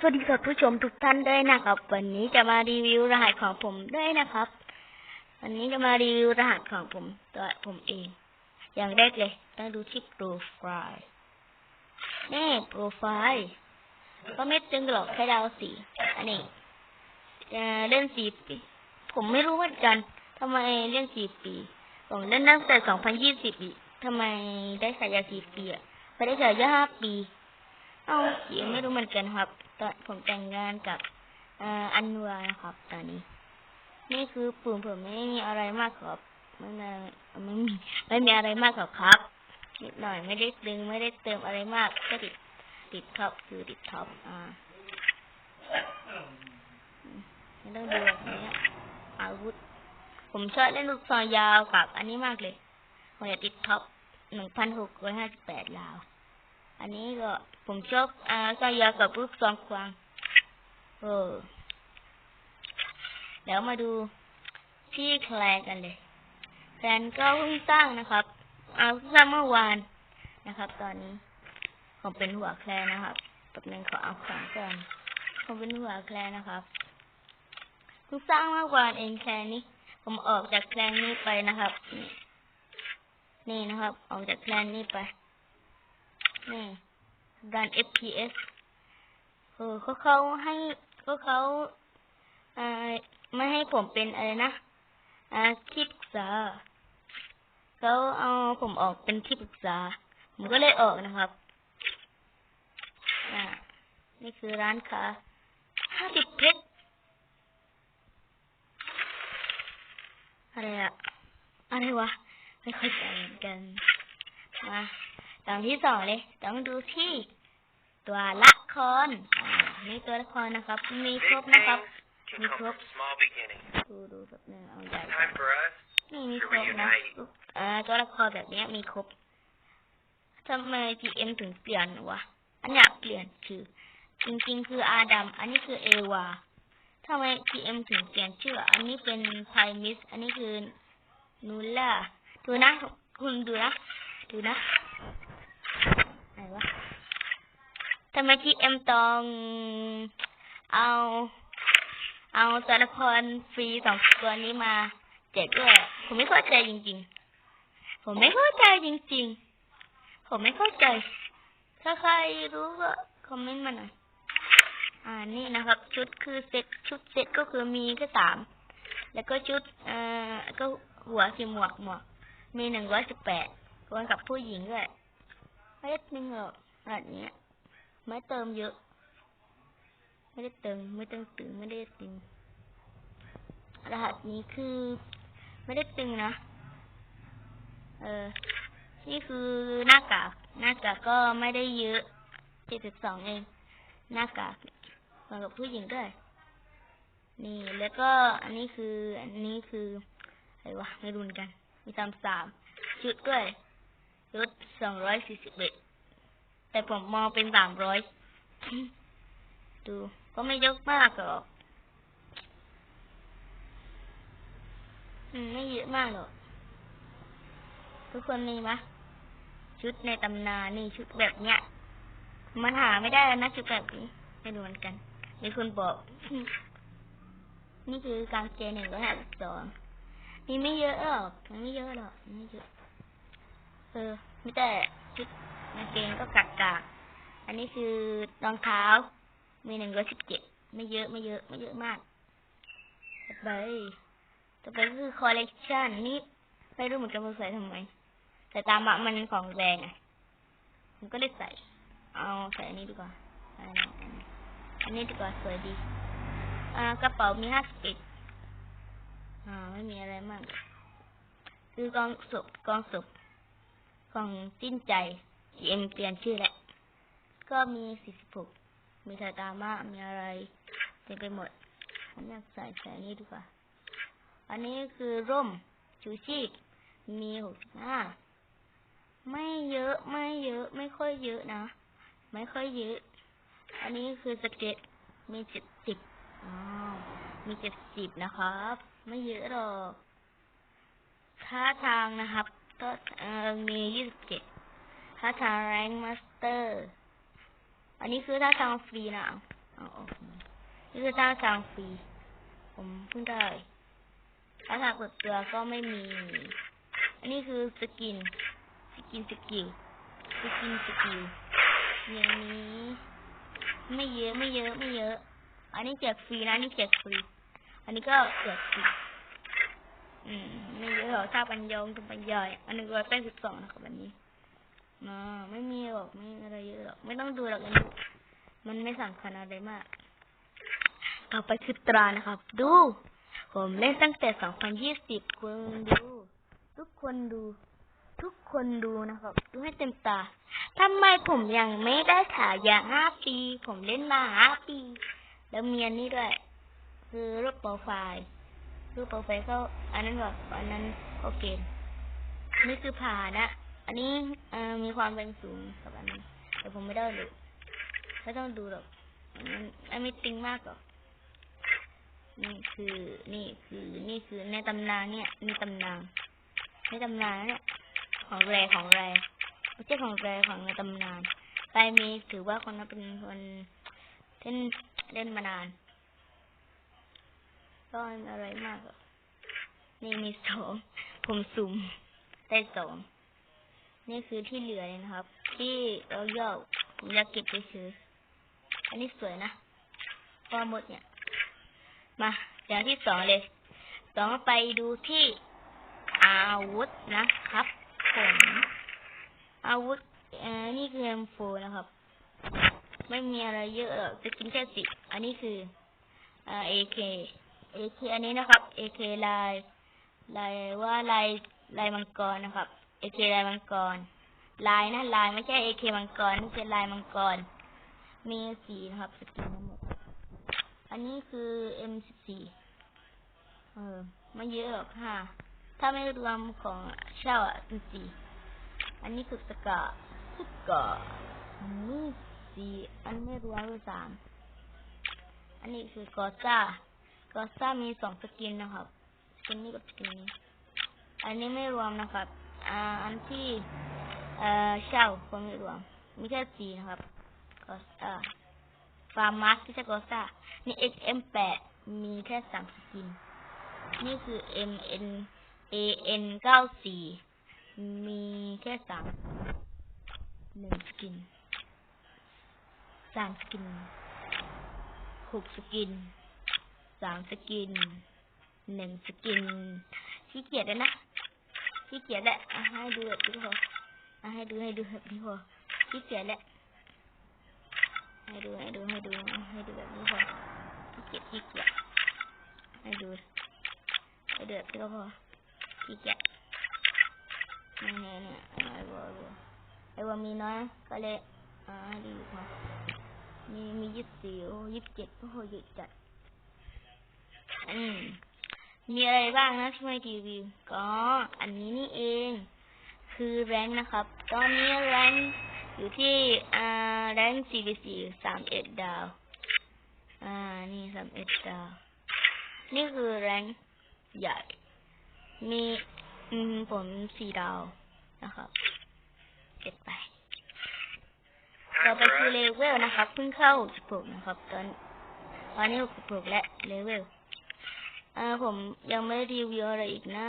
สวัสดีครับผู้ชมทุกท่านด้วยนะครับ วันนี้จะมารีวิวรหัสของผมด้วยนะครับ วันนี้จะมารีวิวรหัสของผมตัวผมเอง อย่างแรกเลยต้องดูที่โปรไฟล์นี่โปรไฟล์ก็ไม่ตึงหรอกแค่ดาวสีอันนี้เล่นสี่ปี ผมไม่รู้เหมือนกันทำไมเล่นสี่ปี ผมเล่นตั้งแต่สองพันยี่สิบอีทำไมได้ฉายาสี่ปีอะไม่ได้ฉายาห้าปี เอายังไม่รู้เหมือนกันครับตอนผมแต่งงานกับอ่าอันวานะครับ ตอนนี้ นี่คือปุ่มผมไม่มีอะไรมากครับไม่มีไม่มีไม่มีอะไรมากหรอกครับนิดหน่อยไม่ได้ดึงไม่ได้เติมอะไรมาก ก็ติดติดท็อปคือติดท็อปอ่าไม่ต้องดูแบบนี้อาวุธ ผมชอบเล่นลูกซองยาวกับ อันนี้มากเลยผมอยากติดท็อปหนึ่งพันหกร้อยห้าสิบแปดลาว อันนี้ก็ผมชอบอ่าซองยากับลูกซองควางเออเดี๋ยวมาดูที่แคลกันเลยแคลก็เพิ่งสร้างนะครับ เอาสร้างเมื่อวานนะครับ ตอนนี้ ผมเป็นหัวแคลนะครับแป๊บนึงขอเอาของก่อนผมเป็นหัวแคลนะครับเพิ่งสร้างเมื่อวานเองแคลนี้ ผมออกจากแคลนี้ไปนะครับ นี่นะครับ ออกจากแคลร์นี้ไป นี่ดัน FPS เออก็เขาให้ก็เขาอ่าไม่ให้ผมเป็นอะไรนะอ่าที่ปรึกษาเขาเอาผมออกเป็นที่ปรึกษา ผมก็เลยออกนะครับนี่คือร้านค้าห้าสิบเพชรอะไรอะอะไรวะ ไม่ค่อยใจเหมือนกันมา ตอนที่สองเลย ต้องดูที่ ตัวละครอ่านี่ตัวละครนะครับ มีครบนะครับ can Nick come Rock. from small beginnings. ดูดูแบบนึงเอาใหญ่ It's time for us นี่มี to ครบนะ reunite. อ่าตัวละครแบบเนี้ยมีครบทำไม GM ถึงเปลี่ยนวะ อันเนี้ยเปลี่ยนชื่อจริงๆ คืออาดัม อันนี้คือเอวาทำไม GM ถึงเปลี่ยนชื่อ อันนี้เป็นไพมิส อันนี้คือนูล่า ดูนะ คุณดูนะ ดูนะ ไหนวะ ทำไม GM ต้อง เอา เอาตัวละครฟรีสองตัวนี้มาแจกด้วยผมไม่เข้าใจจริง ๆ ผมไม่เข้าใจจริง ๆ ผมไม่เข้าใจ ถ้าใครรู้ก็คอมเมนต์มาหน่อย อ่า นี่นะครับ ชุดคือเซ็ตชุดเซ็ตก็คือมีแค่สาม แล้วก็ชุด เอ่อ ก็หัวสีหมวกหมวก มีหนึ่งร้อยสิบแปดรวมกับผู้หญิงด้วยไม่ได้หนึ่งหรอแบบนี้ย ไม่เติมเยอะ ไม่ได้เติม ไม่ต้องตึง ไม่ได้ตึง รหัสนี้คือ ไม่ได้ตึงนะ เออ นี่คือหน้ากาก หน้ากากก็ไม่ได้เยอะเจ็ดสิบสองเอง หน้ากากเหมือนกับผู้หญิงด้วย นี่ แล้วก็อันนี้คือ อันนี้คืออะไรวะไม่รุนกัน มีสามสามชุดด้วยชุดสองร้อยสี่สิบเอ็ด แต่ผมมองเป็นสามร้อยดู ก็ไม่เยอะมากหรอกอืมไม่เยอะมากหรอกทุกคนมีไหมชุดในตำนานนี่ชุดแบบเนี้ย มันหาไม่ได้แล้วนะชุดแบบนี้ไม่รู้เหมือนกัน มีคนบอก นี่คือการเจหนึ่งร้อยห้าสิบสองมีไม่เยอะหรอกมันไม่เยอะหรอกมันไม่เยอะ เออ ไม่แต่ชุด กางเกงก็กักกากๆอันนี้คือรองเท้า มีหนึ่งร้อยสิบเจ็ดไม่เยอะไม่เยอะ ไม่เยอะมากต่อไปต่อไปคือคอลเลกชันนี่ไม่รู้เหมือนกันว่าใส่ทำไมแต่ตามอะมันของแรงอะผมก็เลยใส่ เอาใส่อันนี้ดีกว่า อันนี้ดีกว่าสวยดีอ่ากระเป๋ามีห้าสิบเอ็ดอ่าไม่มีอะไรมาก คือกองศพกองศพของจิ้นใจ เอ็มเปลี่ยนชื่อแหละก็มีสี่สิบหกมีไทตามะมีอะไรเต็มไปหมดผมอยากใส่ใส่นี้ดีกว่า อันนี้คือร่มชูชีพมีหกสิบห้าไม่เยอะไม่เยอะ ไม่ค่อยเยอะนะ ไม่ค่อยเยอะ อันนี้คือสเก็ตมีเจ็ดสิบอ๋อมีเจ็ดสิบนะครับ ไม่เยอะหรอกท่าทางนะครับ ก็เออมียี่สิบเจ็ด ท่าทางแรงมาสเตอร์ อันนี้คือท่าทางฟรีนะเอาออกนี่คือท่าทางฟรี ผมเพิ่งได้ท่าทางเปิดตัวก็ไม่มี อันนี้คือสกิน สกินสกิล สกินสกิลอย่างนี้ ไม่เยอะไม่เยอะไม่เยอะ อันนี้แจกฟรีนะนนี่แจกฟรี อันนี้ก็แจกฟรีอืม ไม่เยอะหรอกถ้าปัญญองถึงปัญญอย อันนึงร้อยแปดสิบสองนะครับอันนี้ อ่าไม่มีหรอกไม่อะไรเยอะหรอกไม่ต้องดูหรอกอันนี้มันไม่สำคัญอะไรมาก ต่อไปคือตรานะครับ ดู ผมเล่นตั้งแต่สองพันยี่สิบคุณดู ทุกคนดู ทุกคนดูนะครับ ดูให้เต็มตาทำไมผมยังไม่ได้ฉายาห้าปี ผมเล่นมาห้าปี แล้วเมียนนี่ด้วย คือรูปโปรไฟล์รูปโปรไฟล์ก็อันนั้นแบบอันนั้นโอเค นี่คือผ่านะ อันนี้มีความเป็นสูงกับอันนี้แต่ผมไม่ได้เลยไม่ต้องดูหรอกมันนไม่ติงมากหรอกนี่คือนี่คือนี่คือในตำนานเนี่ยมีตำนานในตำนานเนี่ยของแรของแรไม่ใช่ของแรของในตำนานใครมีถือว่าคนนั้นเป็นคนเล่นเล่นมานานก็อะไรมากหรอกนี่มีสองผมสุ่มได้สอง นี่คือที่เหลือเลยนะครับ ที่เราย่อผมอยากเก็บไปซื้อ อันนี้สวยนะพอหมดเนี่ย มาอย่างที่สองเลยสองไปดูที่อาวุธนะครับผมอาวุธเอ่อนี่คือ M4 นะครับ ไม่มีอะไรเยอะหรอกจะกินแค่สิอันนี้คือเอ่อ AK AK อันนี้นะครับ AK ลายลายว่าลายลายมังกรนะครับ AK ลายมังกร ลายนะลายไม่ใช่ AK มังกรนี่เป็นลายมังกร มีสีนะครับสกินทั้งหมด อันนี้คือ M14 เออไม่เยอะหรอกค่ะถ้าไม่รวมของเช่าอะเป็นสี่อันนี้คือสกาสกาอันนี้สี่อันไม่รวมคือสามอันนี้คือกอซ่ากอซ่ามีสองสกินนะครับสกินนี้กับสกินนี้ อันนี้ไม่รวมนะครับ อ่าอันที่เอ่อเช่าก็ไม่รวมมีแค่สี่นะครับกอซ่าฟาร์มัสที่ใช่กอซ่านี่ XM8 มีแค่สามสกิน นี่คือ MN AN 94 มีแค่สามหนึ่งสกินสามสกินหกสกินสามสกินหนึ่งสกินขี้เกียจเลยนะ ขี้เกียจแหละอะให้ดูแบบนี้พออะให้ดูให้ดูแบบนี้พอขี้เกียจแหละให้ดูให้ดูให้ดูให้ดูแบบนี้พอขี้เกียจขี้เกียจให้ดูให้ดูแบบนี้ก็พอขี้เกียจนี่เนี่ยเนี่ยไอ้วัวไอ้วัวไอ้วัวมีน้อยก็เลยอ่าดีพอมีมียี่สิบสี่โอ้ยี่สิบเจ็ดโอ้โหเยอะจัดอืม มีอะไรบ้างนะที่ไม่รีวิว ก็อันนี้นี่เอง คือแรงนะครับ ตอนนี้แรงอยู่ที่อ่าแรงค์ CVC สามเอ็ดดาว อ่า นี่สามเอ็ดดาว นี่คือแรงใหญ่ มีอืมผมสี่ดาวนะครับเก็บไปต่อไปคือเลเวลนะครับ เพิ่งเข้าสิบหกนะครับ ตอนตอนนี้หกสิบหกและเลเวล อ่าผมยังไม่รีวิวอะไรอีกนะ